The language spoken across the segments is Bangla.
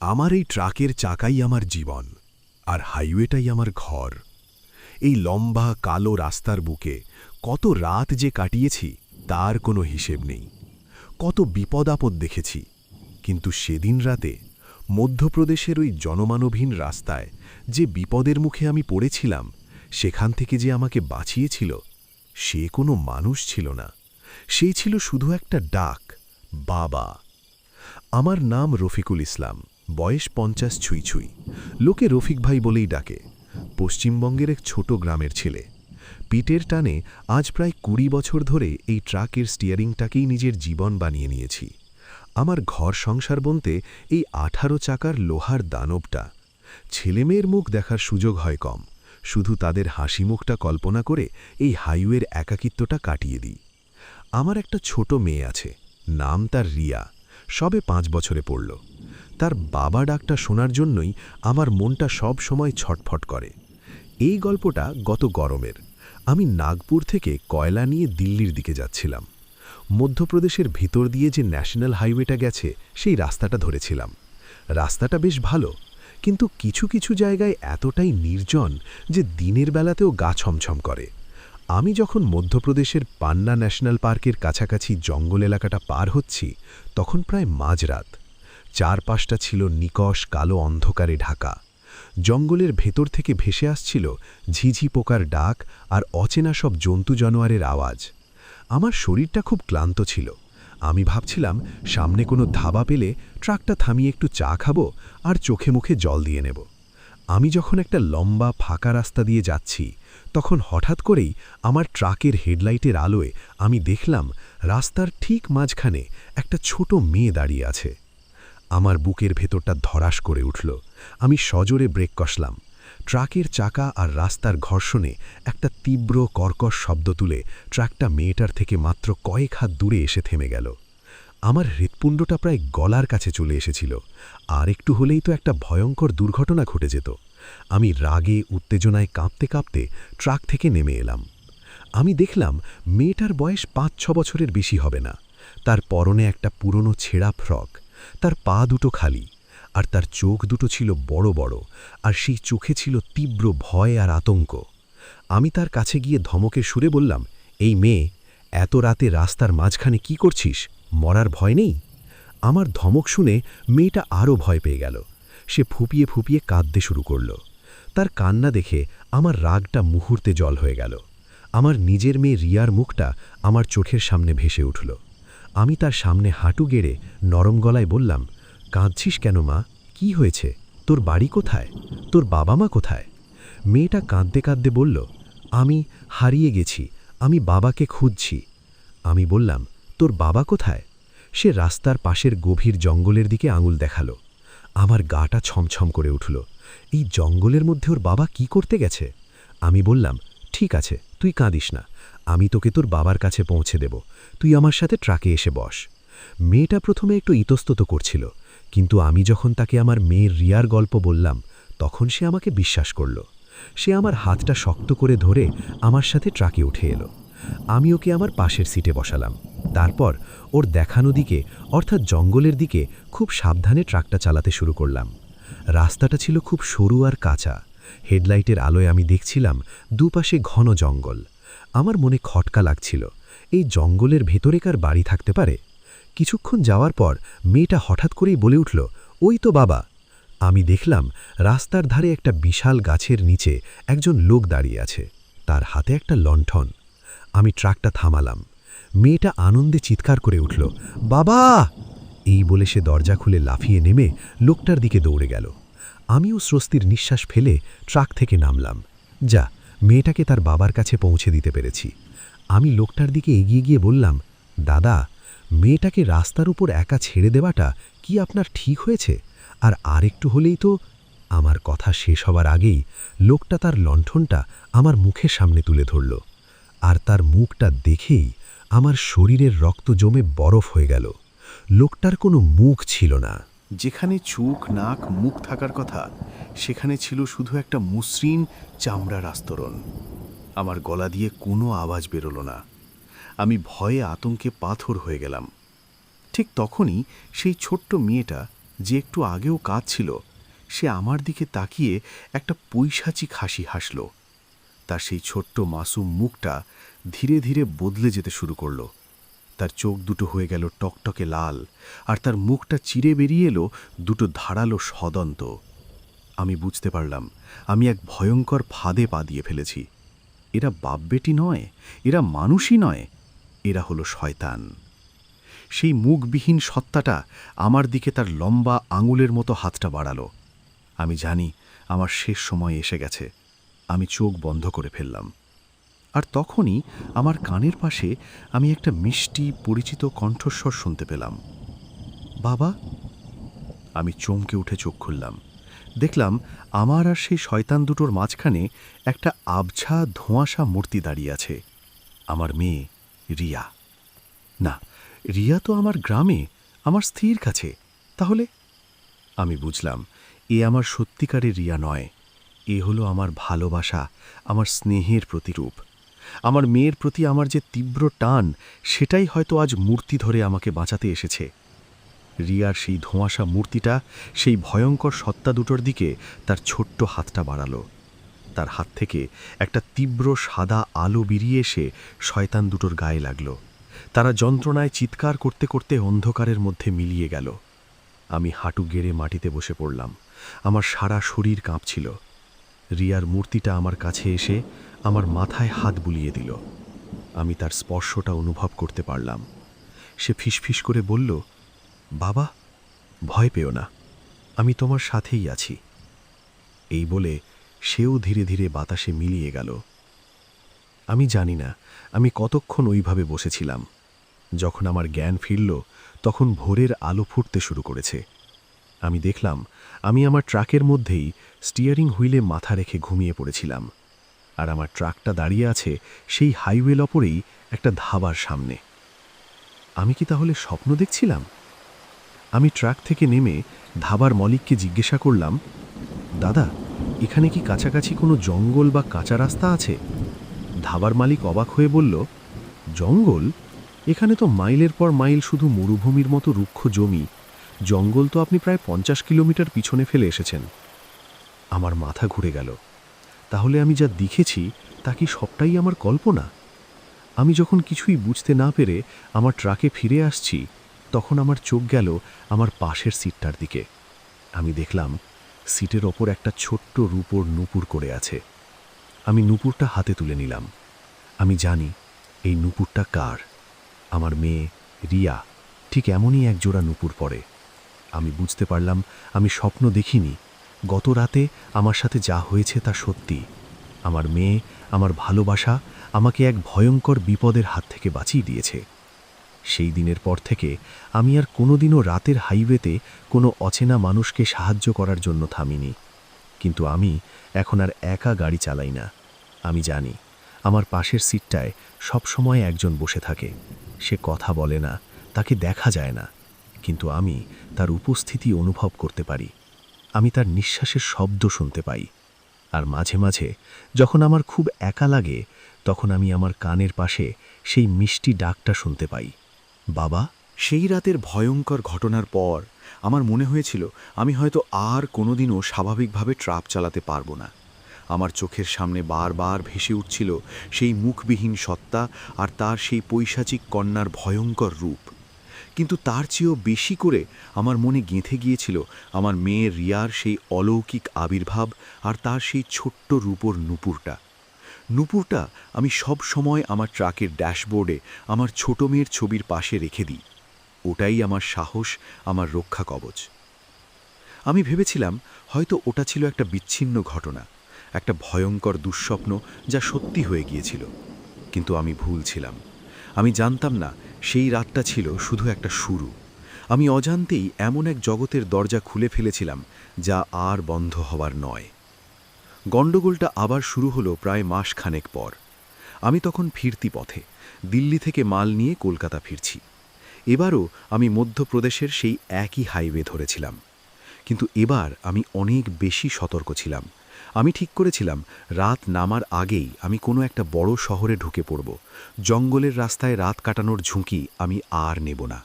আমার এই ট্রাকের চাকাই আমার জীবন, আর হাইওয়েটাই আমার ঘর। এই লম্বা কালো রাস্তার বুকে কত রাত যে কাটিয়েছি, তার কোনো হিসেব নেই। কত বিপদ আপদ দেখেছি, কিন্তু সেদিন রাতে মধ্যপ্রদেশের ওই জনমানবহীন রাস্তায় যে বিপদের মুখে আমি পড়েছিলাম, সেখান থেকে যে আমাকে বাঁচিয়েছিল, সে কোনো মানুষ ছিল না। সে ছিল শুধু একটা ডাক, বাবা। আমার নাম রফিকুল ইসলাম। বয়স পঞ্চাশ ছুঁই ছুঁই। লোকে রফিক ভাই বলেই ডাকে। পশ্চিমবঙ্গের এক ছোট গ্রামের ছেলে। পিটের টানে আজ প্রায় কুড়ি বছর ধরে এই ট্রাকের স্টিয়ারিংটাকেই নিজের জীবন বানিয়ে নিয়েছি। আমার ঘর সংসার বলতে এই আঠারো চাকার লোহার দানবটা। ছেলেমেয়ের মুখ দেখার সুযোগ হয় কম। শুধু তাদের হাসি মুখটা কল্পনা করে এই হাইওয়ের একাকিত্বটা কাটিয়ে দিই। আমার একটা ছোট মেয়ে আছে। নাম তার রিয়া। সবে পাঁচ বছরে পড়ল। তার বাবা ডাকটা শোনার জন্যই আমার মনটা সব সময় ছটফট করে। এই গল্পটা গত গরমের। আমি নাগপুর থেকে কয়লা নিয়ে দিল্লির দিকে যাচ্ছিলাম। মধ্যপ্রদেশের ভিতর দিয়ে যে ন্যাশনাল হাইওয়েটা গেছে, সেই রাস্তাটা ধরেছিলাম। রাস্তাটা বেশ ভালো, কিন্তু কিছু কিছু জায়গায় এতটাই নির্জন যে দিনের বেলাতেও গা ছমছম করে। আমি যখন মধ্যপ্রদেশের পান্না ন্যাশনাল পার্কের কাছাকাছি জঙ্গল এলাকাটা পার হচ্ছি, তখন প্রায় মাঝরাত। চারপাশটা ছিল নিকশ কালো অন্ধকারে ঢাকা। জঙ্গলের ভেতর থেকে ভেসে আসছিল ঝিঝি পোকার ডাক আর অচেনা সব জন্তু জানোয়ারের আওয়াজ। আমার শরীরটা খুব ক্লান্ত ছিল। আমি ভাবছিলাম, সামনে কোনো ধাবা পেলে ট্রাকটা থামিয়ে একটু চা খাব আর চোখে মুখে জল দিয়ে নেব। আমি যখন একটা লম্বা, ফাঁকা রাস্তা দিয়ে যাচ্ছি, তখন হঠাৎ করেই আমার ট্রাকের হেডলাইটের আলোয় আমি দেখলাম, রাস্তার ঠিক মাঝখানে একটা ছোট মেয়ে দাঁড়িয়ে আছে। আমার বুকের ভেতরটা ধরাস করে উঠল। আমি সজোরে ব্রেক কষলাম। ট্রাকের চাকা আর রাস্তার ঘর্ষণে একটা তীব্র কর্কশ শব্দ তুলে ট্রাকটা মেয়েটার থেকে মাত্র কয়েক হাত দূরে এসে থেমে গেল। আমার হৃৎপুণ্ডটা প্রায় গলার কাছে চলে এসেছিল। আর একটু হলেই তো একটা ভয়ঙ্কর দুর্ঘটনা ঘটে যেত। আমি রাগে, উত্তেজনায় কাঁপতে কাঁপতে ট্রাক থেকে নেমে এলাম। আমি দেখলাম মেয়েটার বয়স পাঁচ ছ বছরের বেশি হবে না। তার পরনে একটা পুরনো ছেঁড়া ফ্রক। তার পা দুটো খালি, আর তার চোখ দুটো ছিল বড় বড়, আর সেই চোখে ছিল তীব্র ভয় আর আতঙ্ক। আমি তার কাছে গিয়ে ধমকে সুরে বললাম, এই মেয়ে, এত রাতে রাস্তার মাঝখানে কি করছিস? মরার ভয় নেই? আমার ধমক শুনে মেয়েটা আরও ভয় পেয়ে গেল। সে ফুপিয়ে ফুপিয়ে কাঁদতে শুরু করল। তার কান্না দেখে আমার রাগটা মুহূর্তে জল হয়ে গেল। আমার নিজের মেয়ে রিয়ার মুখটা আমার চোখের সামনে ভেসে উঠল। আমি তার সামনে হাঁটু গেড়ে নরম গলায় বললাম, কাঁদছিস কেন মা? কি হয়েছে? তোর বাড়ি কোথায়? তোর বাবা মা কোথায়? মেয়েটা কাঁদতে কাঁদতে বলল, আমি হারিয়ে গেছি, আমি বাবাকে খুঁজছি। আমি বললাম, তোর বাবা কোথায়? সে রাস্তার পাশের গভীর জঙ্গলের দিকে আঙুল দেখাল। আমার গাটা ছমছম করে উঠল। এই জঙ্গলের মধ্যে ওর বাবা কি করতে গেছে? আমি বললাম, ঠিক আছে, তুই কাঁদিস না। আমি তোকে তোর বাবার কাছে পৌঁছে দেব। তুই আমার সাথে ট্রাকে এসে বস। মেয়েটা প্রথমে একটু ইতস্তত করছিল, কিন্তু আমি যখন তাকে আমার মেয়ের রিয়ার গল্প বললাম, তখন সে আমাকে বিশ্বাস করল। সে আমার হাতটা শক্ত করে ধরে আমার সাথে ট্রাকে উঠে এলো। আমি ওকে আমার পাশের সিটে বসালাম। তারপর ওর দেখানো দিকে, অর্থাৎ জঙ্গলের দিকে, খুব সাবধানে ট্রাকটা চালাতে শুরু করলাম। রাস্তাটা ছিল খুব সরু আর কাঁচা। হেডলাইটের আলোয় আমি দেখছিলাম দুপাশে ঘন জঙ্গল। আমার মনে খটকা লাগছিল। এই জঙ্গলের ভেতরেকার বাড়ি থাকতে পারে। কিছুক্ষণ যাওয়ার পর মেয়েটা হঠাৎ করেই বলে উঠল, ওই তো বাবা। আমি দেখলাম রাস্তার ধারে একটা বিশাল গাছের নিচে একজন লোক দাঁড়িয়ে আছে। তার হাতে একটা লণ্ঠন। আমি ট্রাকটা থামালাম। মেয়েটা আনন্দে চিৎকার করে উঠল, বাবা! এই বলে সে দরজা খুলে লাফিয়ে নেমে লোকটার দিকে দৌড়ে গেল। আমিও স্বস্তির নিঃশ্বাস ফেলে ট্রাক থেকে নামলাম। যা মেয়েটাকে তার বাবার কাছে পৌঁছে দিতে পেরেছি। আমি লোকটার দিকে এগিয়ে গিয়ে বললাম, দাদা, মেয়েটাকে রাস্তার উপর একা ছেড়ে দেওয়াটা কি আপনার ঠিক হয়েছে? আর আরেকটু হলেই তো আমার কথা শেষ হবার আগেই লোকটা তার লণ্ঠনটা আমার মুখের সামনে তুলে ধরল। আর তার মুখটা দেখেই আমার শরীরের রক্ত জমে বরফ হয়ে গেল। লোকটার কোনো মুখ ছিল না। যেখানে চোখ, নাক, মুখ থাকার কথা, সেখানে ছিল শুধু একটা মসৃণ চামড়ার আস্তরণ। আমার গলা দিয়ে কোনো আওয়াজ বেরোলো না। আমি ভয়ে আতঙ্কে পাথর হয়ে গেলাম। ঠিক তখনই সেই ছোট্ট মেয়েটা যে একটু আগেও কাঁদছিল, সে আমার দিকে তাকিয়ে একটা পৈশাচিক হাসি হাসল। তার সেই ছোট্ট মাসুম মুখটা ধীরে ধীরে বদলে যেতে শুরু করল। তার চোখ দুটো হয়ে গেল টকটকে লাল, আর তার মুখটা চিরে বেরিয়ে এলো দুটো ধারালো সদন্ত। আমি বুঝতে পারলাম, আমি এক ভয়ঙ্কর ফাঁদে পা দিয়ে ফেলেছি। এরা বাপ বেটি নয়, এরা মানুষই নয়, এরা হলো শয়তান। সেই মুখবিহীন সত্তাটা আমার দিকে তার লম্বা আঙুলের মতো হাতটা বাড়ালো। আমি জানি, আমার শেষ সময় এসে গেছে। আমি চোখ বন্ধ করে ফেললাম। আর তখনই আমার কানের পাশে আমি একটা মিষ্টি পরিচিত কণ্ঠস্বর শুনতে পেলাম। বাবা? আমি চমকে উঠে চোখ খুললাম। দেখলাম আমার আর সেই শয়তান দুটোর মাঝখানে একটা আবছা, ধোঁয়াশা মূর্তি দাঁড়িয়ে আছে। আমার মেয়ে, রিয়া। না, রিয়া তো আমার গ্রামে, আমার স্থির কাছে। তাহলে? আমি বুঝলাম, এ আমার সত্যিকারের রিয়া নয়। এ হলো আমার ভালোবাসা, আমার স্নেহের প্রতিরূপ। আমার মেয়ের প্রতি আমার যে তীব্র টান, সেটাই হয়তো আজ মূর্তি ধরে আমাকে বাঁচাতে এসেছে। রিয়ার সেই ধোঁয়াশা মূর্তিটা সেই ভয়ঙ্কর সত্তা দুটোর দিকে তার ছোট্ট হাতটা বাড়ালো। তার হাত থেকে একটা তীব্র সাদা আলো বেরিয়ে এসে শয়তান দুটোর গায়ে লাগল। তারা যন্ত্রণায় চিৎকার করতে করতে অন্ধকারের মধ্যে মিলিয়ে গেল। আমি হাঁটু গেড়ে মাটিতে বসে পড়লাম। আমার সারা শরীর কাঁপছিল। রিয়ার মূর্তিটা আমার কাছে এসে আমার মাথায় হাত বুলিয়ে দিল। আমি তার স্পর্শটা অনুভব করতে পারলাম। সে ফিসফিস করে বলল, বাবা, ভয় পেও না, আমি তোমার সাথেই আছি। এই বলে সেও ধীরে ধীরে বাতাসে মিলিয়ে গেল। আমি জানি না, আমি কতক্ষণ ওইভাবে বসেছিলাম। যখন আমার জ্ঞান ফিরল, তখন ভোরের আলো ফুটতে শুরু করেছে। আমি দেখলাম, আমি আমার ট্রাকের মধ্যেই স্টিয়ারিং হুইলে মাথা রেখে ঘুমিয়ে পড়েছিলাম। আর আমার ট্রাকটা দাঁড়িয়ে আছে সেই হাইওয়ে লপরেই একটা ধাবার সামনে। আমি কি তাহলে স্বপ্ন দেখছিলাম? আমি ট্রাক থেকে নেমে ধাবার মলিককে জিজ্ঞাসা করলাম, দাদা, এখানে কি কাছাকাছি কোনো জঙ্গল বা কাঁচা রাস্তা আছে? ধাবার মালিক অবাক হয়ে বলল, জঙ্গল? এখানে তো মাইলের পর মাইল শুধু মরুভূমির মতো রুক্ষ জমি। জঙ্গল তো আপনি প্রায় পঞ্চাশ কিলোমিটার পিছনে ফেলে এসেছেন। আমার মাথা ঘুরে গেল। তাহলে আমি যা দেখেছি, তা কি সবটাই আমার কল্পনা? আমি যখন কিছুই বুঝতে না পেরে আমার ট্রাকে ফিরে আসছি, তখন আমার চোখ গেল আমার পাশের সিটটার দিকে। আমি দেখলাম সিটের ওপর একটা ছোট্ট রূপোর নুপুর করে আছে। আমি নুপুরটা হাতে তুলে নিলাম। আমি জানি এই নুপুরটা কার। আমার মেয়ে রিয়া ঠিক এমনই এক জোড়া নুপুর পরে। আমি বুঝতে পারলাম আমি স্বপ্ন দেখিনি গত রাতে আমার সাথে যা হয়েছে তা সত্যি। আমার মেয়ে, আমার ভালোবাসা আমাকে এক ভয়ঙ্কর বিপদের হাত থেকে বাঁচিয়ে দিয়েছে। সেই দিনের পর থেকে আমি আর কোনোদিনও রাতের হাইওয়েতে কোনো অচেনা মানুষকে সাহায্য করার জন্য থামিনি। কিন্তু আমি এখন আর একা গাড়ি চালাই না। আমি জানি, আমার পাশের সিটটায় সবসময় একজন বসে থাকে। সে কথা বলে না, তাকে দেখা যায় না। কিন্তু আমি তার উপস্থিতি অনুভব করতে পারি। আমি তার নিঃশ্বাসের শব্দ শুনতে পাই। আর মাঝে মাঝে, যখন আমার খুব একা লাগে, তখন আমি আমার কানের পাশে সেই মিষ্টি ডাকটা শুনতে পাই। বাবা? সেই রাতের ভয়ঙ্কর ঘটনার পর আমার মনে হয়েছিল, আমি হয়তো আর কোনোদিনও স্বাভাবিকভাবে ট্রাপ চালাতে পারব না। আমার চোখের সামনে বারবার ভেসে উঠছিল সেই মুখবিহীন সত্তা আর তার সেই পৈশাচিক কন্যার ভয়ঙ্কর রূপ। কিন্তু তার চেয়েও বেশি করে আমার মনে গেঁথে গিয়েছিল আমার মেয়ে রিয়ার সেই অলৌকিক আবির্ভাব আর তার সেই ছোট্ট রূপর নুপুরটা। নুপুরটা আমি সব সময় আমার ট্রাকের ড্যাশবোর্ডে আমার ছোট মেয়ের ছবির পাশে রেখে দিই। ওটাই আমার সাহস, আমার রক্ষা কবচ। আমি ভেবেছিলাম হয়তো ওটা ছিল একটা বিচ্ছিন্ন ঘটনা, একটা ভয়ঙ্কর দুঃস্বপ্ন যা সত্যি হয়ে গিয়েছিল। কিন্তু আমি ভুল ছিলাম। আমি জানতাম না সেই রাতটা ছিল শুধু একটা শুরু। আমি অজান্তেই এমন এক জগতের দরজা খুলে ফেলেছিলাম, যা আর বন্ধ হওয়ার নয়। গণ্ডগোলটা আবার শুরু হলো প্রায় মাস খানেক পর। আমি তখন ফিরতি পথে, দিল্লি থেকে মাল নিয়ে কলকাতা ফিরছি। এবারও আমি মধ্যপ্রদেশের সেই একই হাইওয়ে ধরেছিলাম। কিন্তু এবার আমি অনেক বেশি সতর্ক ছিলাম। আমি ঠিক করেছিলাম, রাত নামার আগেই আমি কোনো একটা বড় শহরে ঢুকে পড়ব। জঙ্গলের রাস্তায় রাত কাটানোর ঝুঁকি আমি আর নেব না।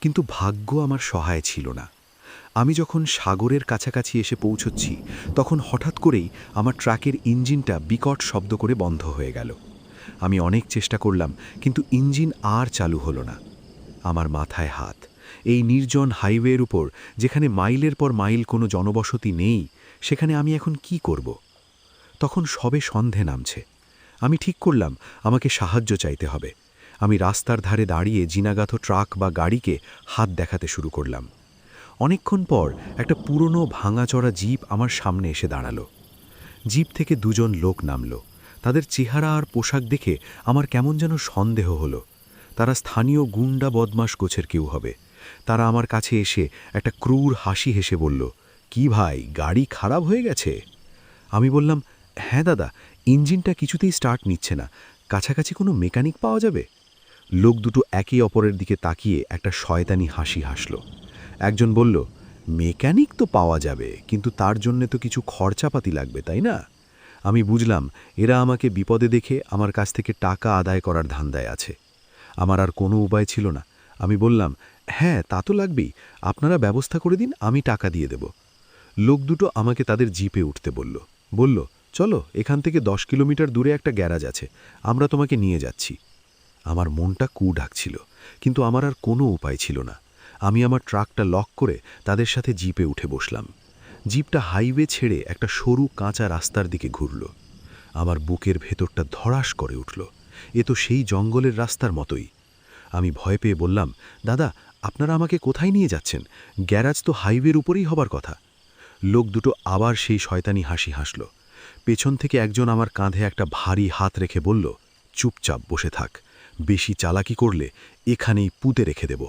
কিন্তু ভাগ্য আমার সহায় ছিল না। আমি যখন সাগরের কাছাকাছি এসে পৌঁছচ্ছি, তখন হঠাৎ করেই আমার ট্রাকের ইঞ্জিনটা বিকট শব্দ করে বন্ধ হয়ে গেল। আমি অনেক চেষ্টা করলাম, কিন্তু ইঞ্জিন আর চালু হলো না। আমার মাথায় হাত। এই নির্জন হাইওয়ের উপর, যেখানে মাইলের পর মাইল কোনো জনবসতি নেই সেখানে আমি এখন কি করব? তখন সবে সন্ধে নামছে। আমি ঠিক করলাম, আমাকে সাহায্য চাইতে হবে। আমি রাস্তার ধারে দাঁড়িয়ে জিনাগাথ ট্রাক বা গাড়িকে হাত দেখাতে শুরু করলাম। অনেকক্ষণ পর একটা পুরনো ভাঙাচড়া জিপ আমার সামনে এসে দাঁড়াল। জিপ থেকে দুজন লোক নামল। তাদের চেহারা আর পোশাক দেখে আমার কেমন যেন সন্দেহ হলো। তারা স্থানীয় গুন্ডা বদমাস গোছের কেউ হবে। তারা আমার কাছে এসে একটা ক্রূর হাসি হেসে বলল কি ভাই, গাড়ি খারাপ হয়ে গেছে? আমি বললাম হ্যাঁ দাদা, ইঞ্জিনটা কিছুতেই স্টার্ট নিচ্ছে না। কাছাকাছি কোনো মেকানিক পাওয়া যাবে? লোক দুটো একে অপরের দিকে তাকিয়ে একটা শয়তানি হাসি হাসল। একজন বলল মেকানিক তো পাওয়া যাবে, কিন্তু তার জন্য তো কিছু খরচাপাতি লাগবে, তাই না? আমি বুঝলাম, এরা আমাকে বিপদে দেখে আমার কাছ থেকে টাকা আদায় করার ধান্দায় আছে। আমার আর কোনো উপায় ছিল না। আমি বললাম হ্যাঁ তা তো লাগবেই। আপনারা ব্যবস্থা করে দিন, আমি টাকা দিয়ে দেব। লোক দুটো আমাকে তাদের জিপে উঠতে বলল। বলল, চলো, এখান থেকে দশ কিলোমিটার দূরে একটা গ্যারাজ আছে। আমরা তোমাকে নিয়ে যাচ্ছি। আমার মনটা কু ডাকছিল কিন্তু আমার আর কোনো উপায় ছিল না। আমি আমার ট্রাকটা লক করে তাদের সাথে জিপে উঠে বসলাম। জিপটা হাইওয়ে ছেড়ে একটা সরু কাঁচা রাস্তার দিকে ঘুরল। আমার বুকের ভেতরটা ধড়াস করে উঠল। এ তো সেই জঙ্গলের রাস্তার মতোই। আমি ভয় পেয়ে বললাম, দাদা, আপনারা আমাকে কোথায় নিয়ে যাচ্ছেন? গ্যারাজ তো হাইওয়ের উপরেই হবার কথা। লোক দুটো আবার সেই শয়তানি হাসি হাসল। পেছন থেকে একজন আমার কাঁধে একটা ভারী হাত রেখে বলল, চুপচাপ বসে থাক। বেশি চালাকি করলে এখানেই পুঁতে রেখে দেব।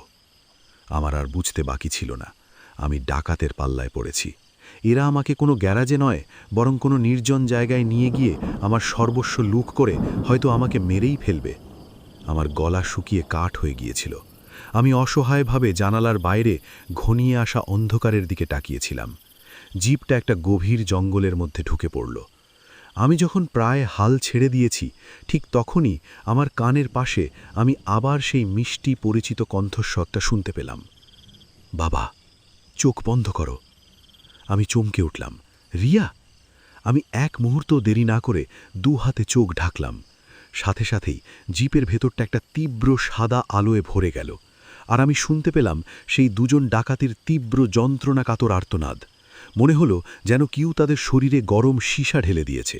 আমার আর বুঝতে বাকি ছিল না। আমি ডাকাতের পাল্লায় পড়েছি। এরা আমাকে কোনো গ্যারাজে নয়, বরং কোনো নির্জন জায়গায় নিয়ে গিয়ে আমার সর্বস্ব লুক করে হয়তো আমাকে মেরেই ফেলবে। আমার গলা শুকিয়ে কাঠ হয়ে গিয়েছিল। আমি অসহায়ভাবে জানালার বাইরে ঘনিয়ে আসা অন্ধকারের দিকে তাকিয়েছিলাম। জিপটা একটা গভীর জঙ্গলের মধ্যে ঢুকে পড়ল। আমি যখন প্রায় হাল ছেড়ে দিয়েছি, ঠিক তখনই আমার কানের পাশে আমি আবার সেই মিষ্টি পরিচিত কণ্ঠস্বরটা শুনতে পেলাম। বাবা, চোখ বন্ধ করো। আমি চমকে উঠলাম। রিয়া! আমি এক মুহূর্ত দেরি না করে দু হাতে চোখ ঢাকলাম। সাথে সাথেই জিপের ভেতরটা একটা তীব্র সাদা আলোয় ভরে গেল। আর আমি শুনতে পেলাম সেই দুজন ডাকাতির তীব্র যন্ত্রণা কাতর আর্তনাদ। মনে হলো যেন কেউ তাদের শরীরে গরম সীসা ঢেলে দিয়েছে।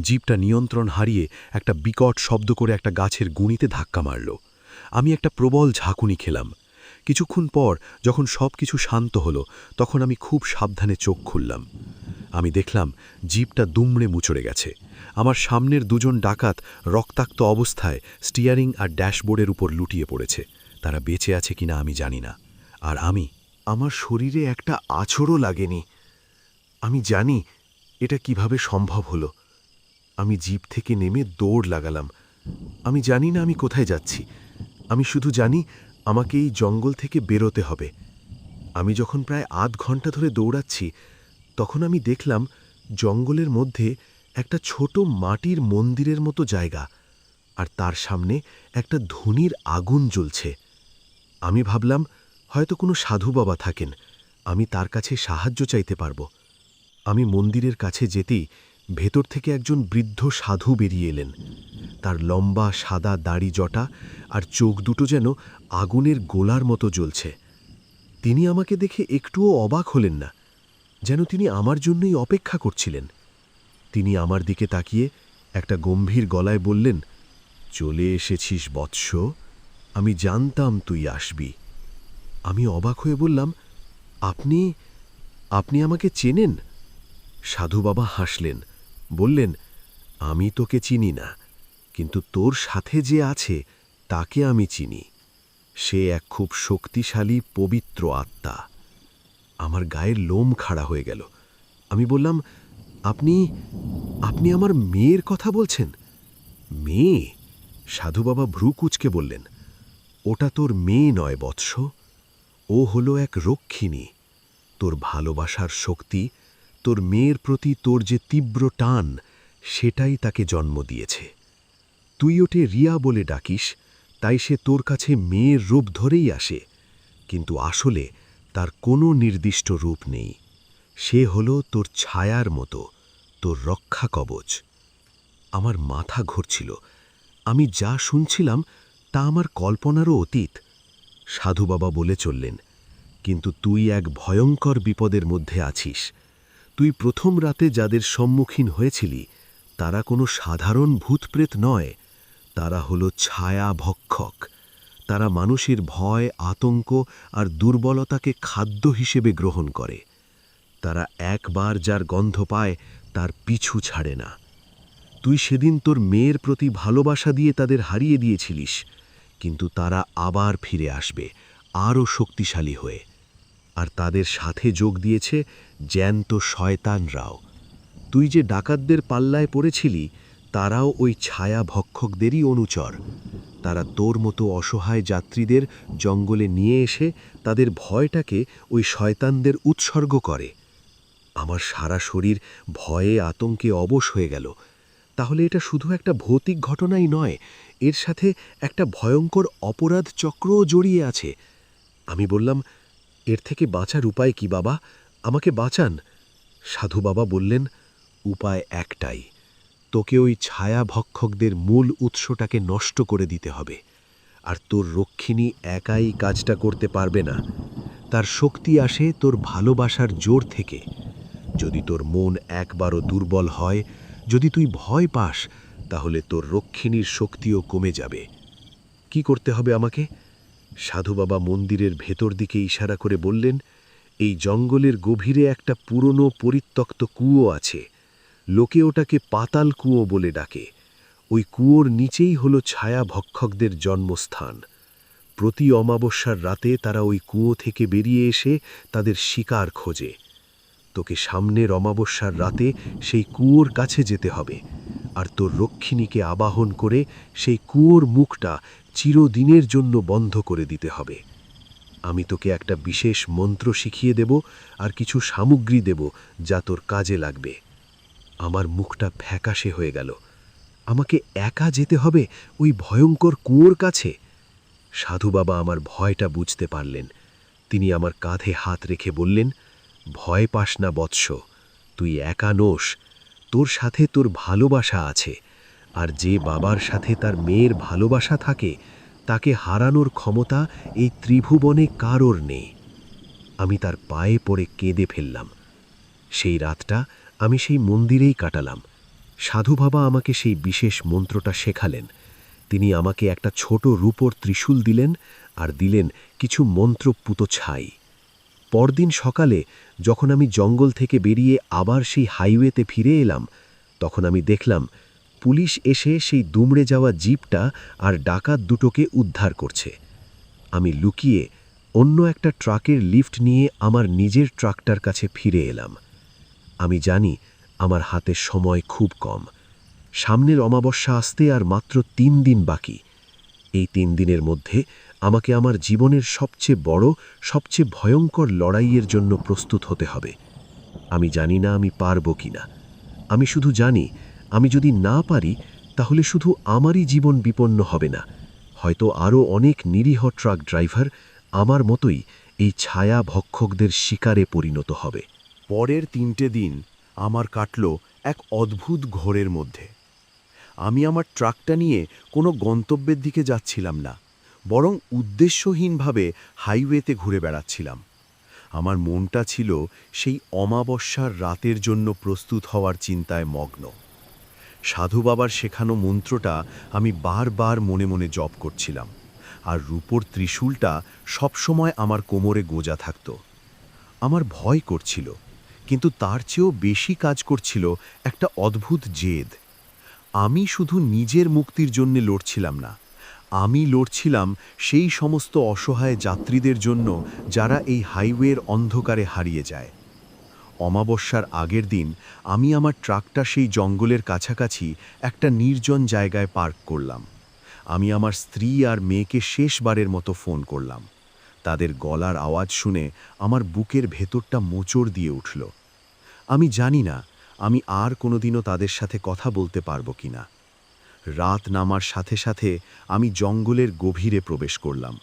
জিপটা নিয়ন্ত্রণ হারিয়ে একটা বিকট শব্দ করে একটা গাছের গুঁড়িতে ধাক্কা মারল। আমি একটা প্রবল ঝাঁকুনি খেলাম। কিছুক্ষণ পর যখন সব কিছু শান্ত হলো, তখন আমি খুব সাবধানে চোখ খুললাম। আমি দেখলাম জিপটা দুমড়ে মুচড়ে গেছে। আমার সামনের দুজন ডাকাত রক্তাক্ত অবস্থায় স্টিয়ারিং আর ড্যাশবোর্ডের উপর লুটিয়ে পড়েছে। তারা বেঁচে আছে কিনা আমি জানি না। আর আমি, আমার শরীরে একটা আছড়ও লাগেনি। আমি জানি এটা কীভাবে সম্ভব হলো। আমি জিপ থেকে নেমে দৌড় লাগালাম। আমি জানি না আমি কোথায় যাচ্ছি। আমি শুধু জানি আমাকে এই জঙ্গল থেকে বেরোতে হবে। আমি যখন প্রায় আধ ঘণ্টা ধরে দৌড়াচ্ছি, তখন আমি দেখলাম জঙ্গলের মধ্যে একটা ছোট মাটির মন্দিরের মতো জায়গা আর তার সামনে একটা ধুনির আগুন জ্বলছে। আমি ভাবলাম, হয়তো কোনো সাধু বাবা থাকেন। আমি তার কাছে সাহায্য চাইতে পারব। আমি মন্দিরের কাছে যেতেই ভেতর থেকে একজন বৃদ্ধ সাধু বেরিয়ে এলেন। তার লম্বা সাদা দাড়ি জটা আর চোখ দুটো যেন আগুনের গোলার মতো জ্বলছে। তিনি আমাকে দেখে একটুও অবাক হলেন না, যেন তিনি আমার জন্যই অপেক্ষা করছিলেন। তিনি আমার দিকে তাকিয়ে একটা গম্ভীর গলায় বললেন, চলে এসেছিস বৎস, আমি জানতাম তুই আসবি। আমি অবাক হয়ে বললাম, আপনি আপনি আমাকে চেনেন? সাধু বাবা হাসলেন, বললেন, আমি তোকে চিনি না, কিন্তু তোর সাথে যে আছে, তাকে আমি চিনি। সে এক খুব শক্তিশালী, পবিত্র আত্মা। আমার গায়ের লোম খাড়া হয়ে গেল। আমি বললাম, আপনি আপনি আমার মেয়ের কথা বলছেন? মেয়ে? সাধু বাবা ভ্রু কুচকে বললেন, ওটা তোর মেয়ে নয় বৎস। ও হলো এক রক্ষিণী। তোর ভালোবাসার শক্তি তোর মেয়ের প্রতি তোর যে তীব্র টান, সেটাই তাকে জন্ম দিয়েছে। তুই ওটে রিয়া বলে ডাকিস, তাই সে তোর কাছে মেয়ের রূপ ধরেই আসে, কিন্তু আসলে তার কোনো নির্দিষ্ট রূপ নেই। সে হলো তোর ছায়ার মতো, তোর রক্ষা কবচ। আমার মাথা ঘুরছিল। আমি যা শুনছিলাম, তা আমার কল্পনারও অতীত। সাধু বাবা বলে চললেন, কিন্তু তুই এক ভয়ঙ্কর বিপদের মধ্যে আছিস। তুই প্রথম রাতে যাদের সম্মুখীন হয়েছিলি, তারা কোনো সাধারণ ভূতপ্রেত নয়। তারা হলো ছায়া ভক্ষক। তারা মানুষের ভয়, আতঙ্ক আর দুর্বলতাকে খাদ্য হিসেবে গ্রহণ করে। তারা একবার যার গন্ধ পায়, তার পিছু ছাড়ে না। তুই সেদিন তোর মেয়ের প্রতি ভালোবাসা দিয়ে তাদের হারিয়ে দিয়েছিলিস, কিন্তু তারা আবার ফিরে আসবে, আরও শক্তিশালী হয়ে। আর তাদের সাথে যোগ দিয়েছে জ্যান্ত শয়তানরাও তুই যে ডাকাতদের পাল্লায় পড়েছিলি, তারাও ওই ছায়া ভক্ষকদেরই অনুচর। তারা তোর মতো অসহায় যাত্রীদের জঙ্গলে নিয়ে এসে তাদের ভয়টাকে ওই শয়তানদের উৎসর্গ করে। আমার সারা শরীর ভয়ে আতঙ্কে অবশ হয়ে গেল। তাহলে এটা শুধু একটা ভৌতিক ঘটনাই নয়, এর সাথে একটা ভয়ঙ্কর অপরাধ চক্রও জড়িয়ে আছে। আমি বললাম এর থেকে বাঁচার উপায় কি, বাবা? আমাকে বাঁচান। সাধু বাবা বললেন, উপায় একটাই। তোকে ওই ছায়া ভক্ষকদের মূল উৎসটাকে নষ্ট করে দিতে হবে। আর তোর রক্ষিণী একাই কাজটা করতে পারবে না। তার শক্তি আসে তোর ভালোবাসার জোর থেকে। যদি তোর মন একবারও দুর্বল হয়, যদি তুই ভয় পাস, তাহলে তোর রক্ষিণীর শক্তিও কমে যাবে। কি করতে হবে আমাকে? সাধু বাবা মন্দিরের ভেতর দিকে ইশারা করে বললেন, এই জঙ্গলের গভীরে একটা পুরনো পরিত্যক্ত কুয়ো আছে। লোকে ওটাকে পাতাল কুয়ো বলে ডাকে। ওই কুয়োর নিচেই হল ছায়া ভক্ষকদের জন্মস্থান। প্রতি অমাবস্যার রাতে তারা ওই কুয়ো থেকে বেরিয়ে এসে তাদের শিকার খোঁজে। তোকে সামনের অমাবস্যার রাতে সেই কুয়োর কাছে যেতে হবে। আর তোর রক্ষিণীকে আবাহন করে সেই কুয়োর মুখটা চিরদিনের জন্য বন্ধ করে দিতে হবে। আমি তোকে একটা বিশেষ মন্ত্র শিখিয়ে দেব আর কিছু সামগ্রী দেব যা তোর কাজে লাগবে। আমার মুখটা ফ্যাকাশে হয়ে গেল। আমাকে একা যেতে হবে ওই ভয়ঙ্কর কুয়োর কাছে? সাধু বাবা আমার ভয়টা বুঝতে পারলেন। তিনি আমার কাঁধে হাত রেখে বললেন, ভয় পাস না বৎস, তুই একা নোস। তোর সাথে তোর ভালোবাসা আছে। আর যে বাবার সাথে তার মেয়ের ভালোবাসা থাকে, তাকে হারানোর ক্ষমতা এই ত্রিভুবনে কারোর নেই। আমি তার পায়ে পড়ে কেঁদে ফেললাম। সেই রাতটা আমি সেই মন্দিরেই কাটালাম। সাধু বাবা আমাকে সেই বিশেষ মন্ত্রটা শেখালেন। তিনি আমাকে একটা ছোট রূপর ত্রিশূল দিলেন আর দিলেন কিছু মন্ত্র মন্ত্রপুত ছাই। পরদিন সকালে যখন আমি জঙ্গল থেকে বেরিয়ে আবার সেই হাইওয়েতে ফিরে এলাম, তখন আমি দেখলাম পুলিশ এসে সেই দুমড়ে যাওয়া জিপটা আর ডাকাত দুটোকে উদ্ধার করছে। আমি লুকিয়ে অন্য একটা ট্রাকের লিফট নিয়ে আমার নিজের ট্রাকটার কাছে ফিরে এলাম। আমি জানি আমার হাতে সময় খুব কম। সামনের অমাবস্যা আসতে আর মাত্র তিন দিন বাকি। এই তিন দিনের মধ্যে আমাকে আমার জীবনের সবচেয়ে বড়, সবচেয়ে ভয়ঙ্কর লড়াইয়ের জন্য প্রস্তুত হতে হবে। আমি জানি না আমি পারব কি না আমি শুধু জানি আমি যদি না পারি, তাহলে শুধু আমারই জীবন বিপন্ন হবে না। হয়তো আরও অনেক নিরীহ ট্রাক ড্রাইভার আমার মতোই এই ছায়া ভক্ষকদের শিকারে পরিণত হবে। পরের তিনটে দিন আমার কাটল এক অদ্ভুত ঘোরের মধ্যে। আমি আমার ট্রাকটা নিয়ে কোনো গন্তব্যের দিকে যাচ্ছিলাম না, বরং উদ্দেশ্যহীনভাবে হাইওয়েতে ঘুরে বেড়াচ্ছিলাম। আমার মনটা ছিল সেই অমাবস্যার রাতের জন্য প্রস্তুত হওয়ার চিন্তায় মগ্ন। সাধু বাবার শেখানো মন্ত্রটা আমি বারবার মনে মনে জপ করছিলাম, আর রূপোর ত্রিশূলটা সবসময় আমার কোমরে গোজা থাকত। আমার ভয় করছিল, কিন্তু তার চেয়েও বেশি কাজ করছিল একটা অদ্ভুত জেদ। আমি শুধু নিজের মুক্তির জন্য লড়ছিলাম না, আমি লড়ছিলাম সেই সমস্ত অসহায় যাত্রীদের জন্য যারা এই হাইওয়ের অন্ধকারে হারিয়ে যায়। অমাবস্যার আগের দিন আমি আমার ট্রাকটা সেই জঙ্গলের কাছাকাছি একটা নির্জন জায়গায় পার্ক করলাম। আমি আমার স্ত্রী আর মেয়েকে শেষবারের মতো ফোন করলাম। তাদের গলার আওয়াজ শুনে আমার বুকের ভেতরটা মোচড় দিয়ে উঠল। আমি জানি না আমি আর কোনোদিনও তাদের সাথে কথা বলতে পারব কিনা। রাত নামার সাথে সাথে আমি জঙ্গলের গভীরে প্রবেশ করলাম।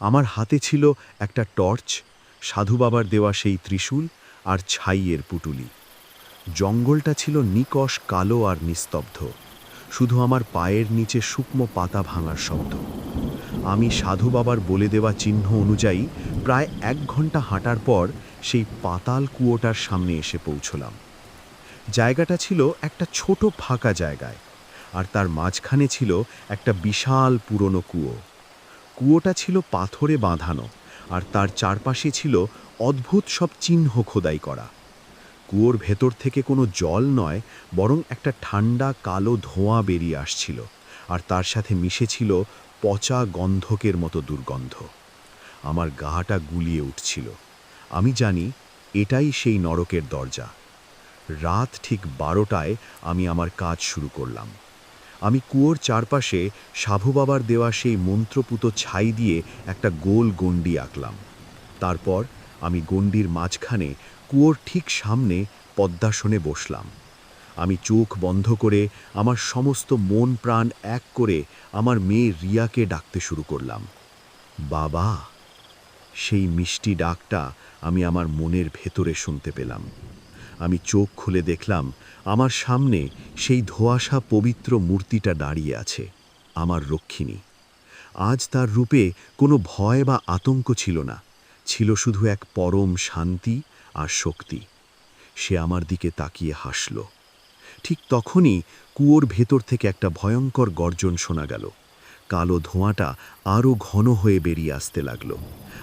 আমার হাতে ছিল একটা টর্চ। সাধু বাবার দেওয়া সেই ত্রিশূল আর ছাইয়ের পুটুলি। জঙ্গলটা ছিল নিকষ কালো আর নিস্তব্ধ। শুধু আমার পায়ের নিচে শুকনো পাতা ভাঙার শব্দ। আমি সাধু বাবার বলে দেওয়া চিহ্ন অনুযায়ী প্রায় এক ঘণ্টা হাঁটার পর সেই পাতাল কুয়োটার সামনে এসে পৌঁছলাম। জায়গাটা ছিল একটা ছোট ফাঁকা জায়গায়, আর তার মাঝখানে ছিল একটা বিশাল পুরনো কুয়ো। কুয়োটা ছিল পাথরে বাঁধানো, আর তার চারপাশে ছিল অদ্ভুত সব চিহ্ন খোদাই করা। কুয়োর ভেতর থেকে কোনো জল নয়, বরং একটা ঠান্ডা কালো ধোঁয়া বেরিয়ে আসছিল, আর তার সাথে মিশেছিল পচা গন্ধকের মতো দুর্গন্ধ। আমার গাটা গুলিয়ে উঠছিল। আমি জানি, এটাই সেই নরকের দরজা। রাত ঠিক বারোটায় আমি আমার কাজ শুরু করলাম। আমি কুয়োর চারপাশে সাধু বাবার দেওয়া সেই মন্ত্রপুত ছাই দিয়ে একটা গোল গণ্ডি আঁকলাম। তারপর আমি গণ্ডির মাঝখানে কুয়োর ঠিক সামনে পদ্মাসনে বসলাম। আমি চোখ বন্ধ করে আমার সমস্ত মন প্রাণ এক করে আমার মেয়ে রিয়াকে ডাকতে শুরু করলাম। বাবা, সেই মিষ্টি ডাকটা আমি আমার মনের ভেতরে শুনতে পেলাম। আমি চোখ খুলে দেখলাম আমার সামনে সেই ধোয়াশা পবিত্র মূর্তিটা দাঁড়িয়ে আছে, আমার রক্ষিণী। আজ তার রূপে কোনো ভয় বা আতঙ্ক ছিল না। ছিল শুধু এক পরম শান্তি আর শক্তি। সে আমার দিকে তাকিয়ে হাসল। ঠিক তখনই কুয়োর ভেতর থেকে একটা ভয়ঙ্কর গর্জন শোনা গেল। কালো ধোঁয়াটা আরও ঘন হয়ে বেরিয়ে আসতে লাগল।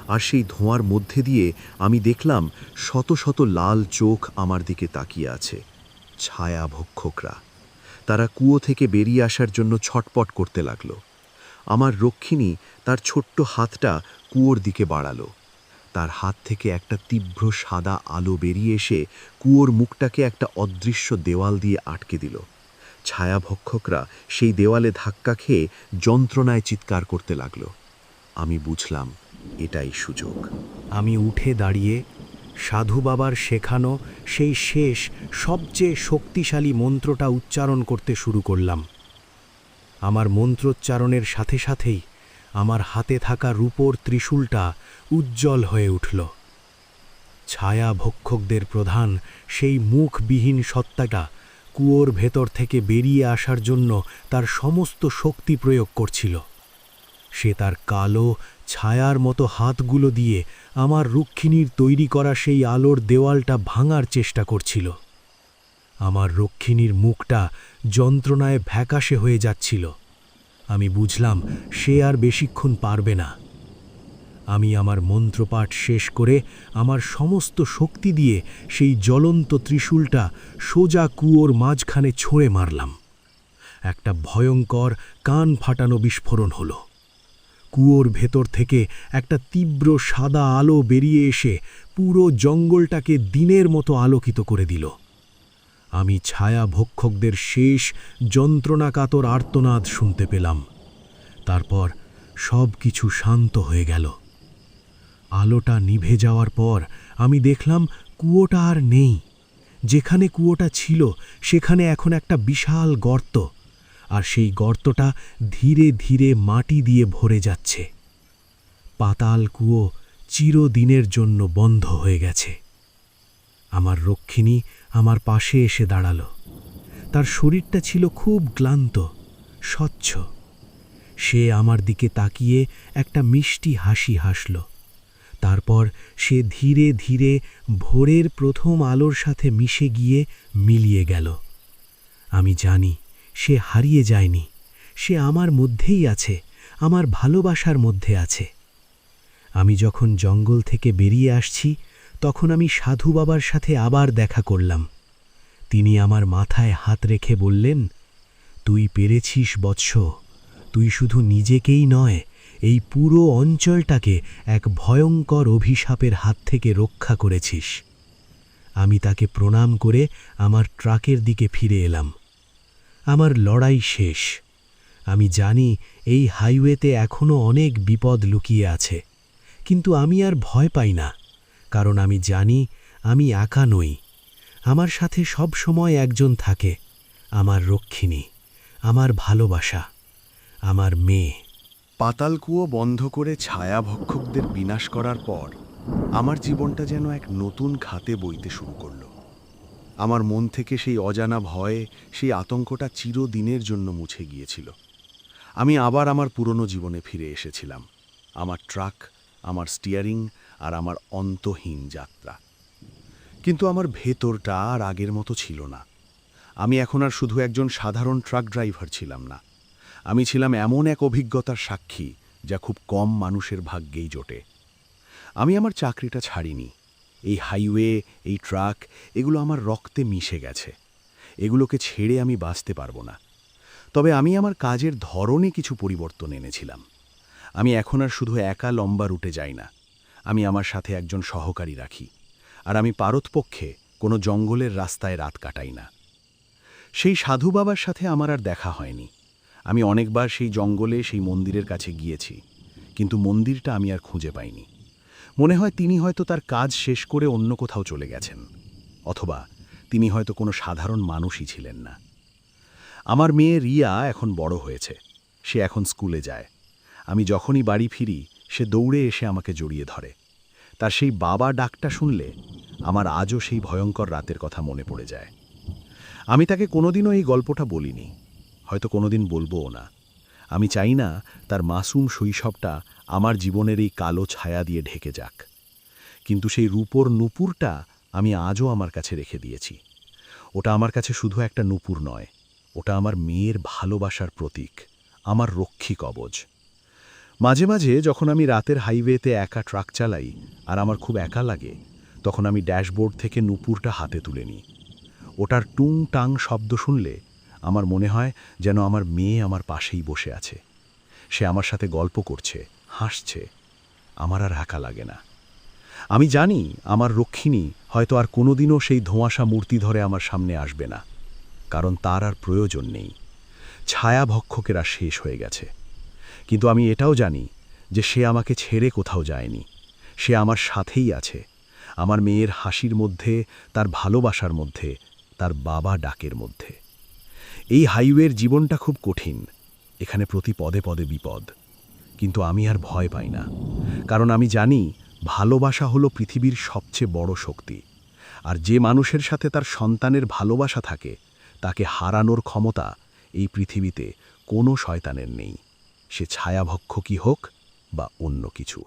আর সেই ধোঁয়ার মধ্যে দিয়ে আমি দেখলাম শত শত লাল চোখ আমার দিকে তাকিয়ে আছে। ছায়া ভক্ষকরা। তারা কুয়ো থেকে বেরিয়ে আসার জন্য ছটপট করতে লাগল। আমার রক্ষিণী তার ছোট্ট হাতটা কুয়োর দিকে বাড়ালো। তার হাত থেকে একটা তীব্র সাদা আলো বেরিয়ে এসে কুয়োর মুখটাকে একটা অদৃশ্য দেওয়াল দিয়ে আটকে দিল। ছায়াভক্ষকরা সেই দেওয়ালে ধাক্কা খেয়ে যন্ত্রণায় চিৎকার করতে লাগল। আমি বুঝলাম, এটাই সুযোগ। আমি উঠে দাঁড়িয়ে সাধু বাবার শেখানো সেই শেষ, সবচেয়ে শক্তিশালী মন্ত্রটা উচ্চারণ করতে শুরু করলাম। আমার মন্ত্রোচ্চারণের সাথে সাথেই আমার হাতে থাকা রূপোর ত্রিশূলটা উজ্জ্বল হয়ে উঠল। ছায়া ভক্ষকদের প্রধান সেই মুখবিহীন সত্তাটা কুয়োর ভেতর থেকে বেরিয়ে আসার জন্য তার সমস্ত শক্তি প্রয়োগ করছিল। সে তার কালো, ছায়ার মতো হাতগুলো দিয়ে আমার রক্ষিণীর তৈরি করা সেই আলোর দেওয়ালটা ভাঙার চেষ্টা করছিল। আমার রক্ষিণীর মুখটা যন্ত্রণায় ভ্যাকাশে হয়ে যাচ্ছিল। আমি বুঝলাম সে আর বেশিক্ষণ পারবে না। আমি আমার মন্ত্রপাঠ শেষ করে আমার সমস্ত শক্তি দিয়ে সেই জ্বলন্ত ত্রিশূলটা সোজা কুয়োর মাঝখানে ছুঁড়ে মারলাম। একটা ভয়ঙ্কর কান ফাটানো বিস্ফোরণ হলো। কুয়োর ভেতর থেকে একটা তীব্র সাদা আলো বেরিয়ে এসে পুরো জঙ্গলটাকে দিনের মতো আলোকিত করে দিল। আমি ছায়া ভক্ষকদের শেষ যন্ত্রণাকাতর আর্তনাদ শুনতে পেলাম। তারপর সব কিছু শান্ত হয়ে গেল। আলোটা নিভে যাওয়ার পর আমি দেখলাম কুয়োটা আর নেই। যেখানে কুয়োটা ছিল, সেখানে এখন একটা বিশাল গর্ত, আর সেই গর্তটা ধীরে ধীরে মাটি দিয়ে ভরে যাচ্ছে। পাতাল কুয়ো চিরদিনের জন্য বন্ধ হয়ে গেছে। আমার রক্ষিণী আমার পাশে এসে দাঁড়াল। তার শরীরটা ছিল খুব ক্লান্ত, স্বচ্ছ। সে আমার দিকে তাকিয়ে একটা মিষ্টি হাসি হাসল। তারপর সে ধীরে ধীরে ভোরের প্রথম আলোর সাথে মিশে গিয়ে মিলিয়ে গেল। আমি জানি সে হারিয়ে যায়নি। সে আমার মধ্যেই আছে, আমার ভালোবাসার মধ্যে আছে। আমি যখন জঙ্গল থেকে বেরিয়ে আসছি, তখন আমি সাধু বাবার সাথে আবার দেখা করলাম। তিনি আমার মাথায় হাত রেখে বললেন, তুই পেরেছিস বৎস, তুই শুধু নিজেকেই নয় এই পুরো অঞ্চলটাকে এক ভয়ঙ্কর অভিশাপের হাত থেকে রক্ষা করেছিস। আমি তাকে প্রণাম করে আমার ট্রাকের দিকে ফিরে এলাম। আমার লড়াই শেষ। আমি জানি এই হাইওয়েতে এখনও অনেক বিপদ লুকিয়ে আছে, কিন্তু আমি আর ভয় পাই না, কারণ আমি জানি আমি একা নই। আমার সাথে সব সময় একজন থাকে, আমার রক্ষিণী, আমার ভালোবাসা, আমার মেয়ে। পাতাল কুয়ো বন্ধ করে ছায়া ভক্ষকদের বিনাশ করার পর আমার জীবনটা যেন এক নতুন খাতে বইতে শুরু করল। আমার মন থেকে সেই অজানা ভয়ে সেই আতঙ্কটা চিরদিনের জন্য মুছে গিয়েছিল। আমি আবার আমার পুরনো জীবনে ফিরে এসেছিলাম। আমার ট্রাক, আমার স্টিয়ারিং আর আমার অন্তহীন যাত্রা। কিন্তু আমার ভেতরটা আর আগের মতো ছিল না। আমি এখন আর শুধু একজন সাধারণ ট্রাক ড্রাইভার ছিলাম না। আমি ছিলাম এমন এক অভিজ্ঞতার সাক্ষী যা খুব কম মানুষের ভাগ্যেই জোটে। আমি আমার চাকরিটা ছাড়িনি। এই হাইওয়ে, এই ট্রাক, এগুলো আমার রক্তে মিশে গেছে। এগুলোকে ছেড়ে আমি বাঁচতে পারব না। তবে আমি আমার কাজের ধরনে কিছু পরিবর্তন এনেছিলাম। আমি এখন আর শুধু একা লম্বা রুটে যাই না। আমি আমার সাথে একজন সহকারী রাখি। আর আমি পারতপক্ষে কোনো জঙ্গলের রাস্তায় রাত কাটাই না। সেই সাধু বাবার সাথে আমার আর দেখা হয়নি। আমি অনেকবার সেই জঙ্গলে সেই মন্দিরের কাছে গিয়েছি, কিন্তু মন্দিরটা আমি আর খুঁজে পাইনি। মনে হয় তিনি হয়তো তার কাজ শেষ করে অন্য কোথাও চলে গেছেন, অথবা তিনি হয়তো কোনো সাধারণ মানুষই ছিলেন না। আমার মেয়ে রিয়া এখন বড় হয়েছে, সে এখন স্কুলে যায়। আমি যখনই বাড়ি ফিরি, সে দৌড়ে এসে আমাকে জড়িয়ে ধরে। তার সেই বাবা ডাকটা শুনলে আমার আজও সেই ভয়ঙ্কর রাতের কথা মনে পড়ে যায়। আমি তাকে কোনোদিনও এই গল্পটা বলিনি। হয়তো কোনোদিন বলবোও না। আমি চাই না তার মাসুম শৈশবটা আমার জীবনের এই কালো ছায়া দিয়ে ঢেকে যাক। কিন্তু সেই রূপোর নুপুরটা আমি আজও আমার কাছে রেখে দিয়েছি। ওটা আমার কাছে শুধু একটা নুপুর নয়, ওটা আমার মেয়ের ভালোবাসার প্রতীক, আমার রক্ষী কবজ। মাঝে মাঝে যখন আমি রাতের হাইওয়েতে একা ট্রাক চালাই আর আমার খুব একা লাগে, তখন আমি ড্যাশবোর্ড থেকে নুপুরটা হাতে তুলে নিই। ওটার টুং টাং শব্দ শুনলে আমার মনে হয় যেন আমার মেয়ে আমার পাশেই বসে আছে। সে আমার সাথে গল্প করছে, হাসছে। আমার আর একা লাগে না। আমি জানি আমার রক্ষিণী হয়তো আর কোনোদিনও সেই ধোঁয়াশা মূর্তি ধরে আমার সামনে আসবে না, কারণ তার আর প্রয়োজন নেই। ছায়া ভক্ষকেরা শেষ হয়ে গেছে। কিন্তু আমি এটাও জানি যে সে আমাকে ছেড়ে কোথাও যায়নি। সে আমার সাথেই আছে। আমার মেয়ের হাসির মধ্যে, তার ভালোবাসার মধ্যে, তার বাবা ডাকের মধ্যে। এই হাইওয়ের জীবনটা খুব কঠিন। এখানে প্রতি পদে পদে বিপদ। কিন্তু আমি আর ভয় পাই না। কারণ আমি জানি, ভালোবাসা হলো পৃথিবীর সবচেয়ে বড় শক্তি। আর যে মানুষের সাথে তার সন্তানের ভালোবাসা থাকে, তাকে হারানোর ক্ষমতা এই পৃথিবীতে কোনো শয়তানের নেই। সে ছায়াভক্ষ কি হোক বা অন্য কিছু।